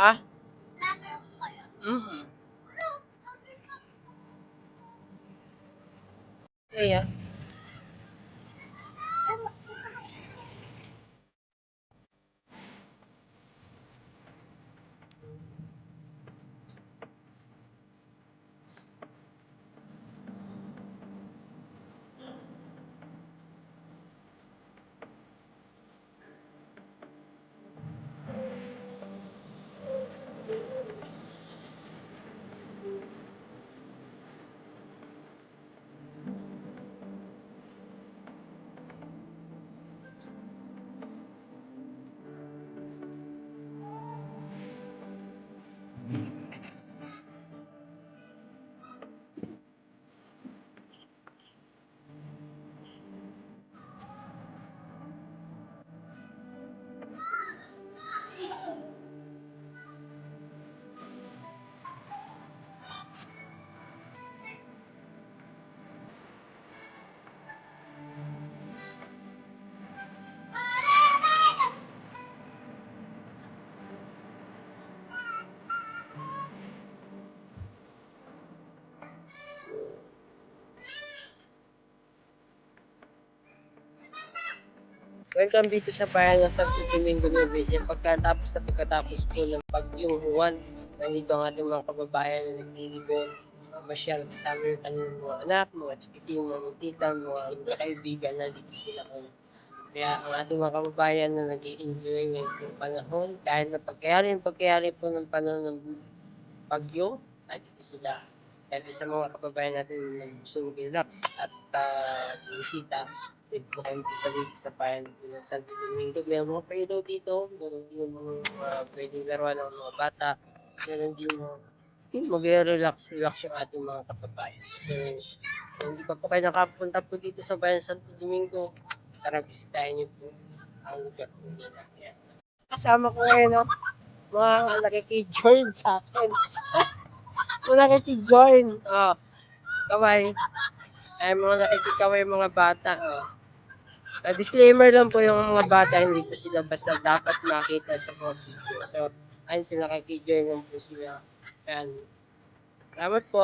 Ha? Mm-hmm. Kaya. Welcome dito sa bayan ng Santo Domingo Nueva Ecija. Pagkatapos na pagkatapos po ng Bagyong Juan, nandito ang ating mga kababayan na naglilibon. Masyal kasama yung kanilang mga anak, mga chikiting, mga tita, mga kaibigan na dito sila ko. Kaya ang ating mga kababayan na nag enjoy ngayong panahon, dahil na pagkayari, pagkayari po ng panahon ng bagyo, nandito sila. Kaya sa mga kababayan natin na gusto mag-relax at uh, bisita, dito dito sa bayan ng Santo Domingo. May mga pailaw dito, meron din mga uh, pwedeng laruan ng mga bata, meron din mga mag-relax relax yung ating mga kababayan. Kasi kung hindi pa po kayo nakapunta po dito sa bayan Santo Domingo, tara bisitahin niyo po ang lugar po nila. Kasama ko ngayon, no? mga nakiki-join sa akin. mga nakiki-join. Oh, kaway. Ay, mga nakikikaway mga bata. Oh. Uh, disclaimer lang po yung mga bata, hindi po sila basta dapat makita sa mga video. So, ayun sila join lang po sila. Ayan. Salamat po.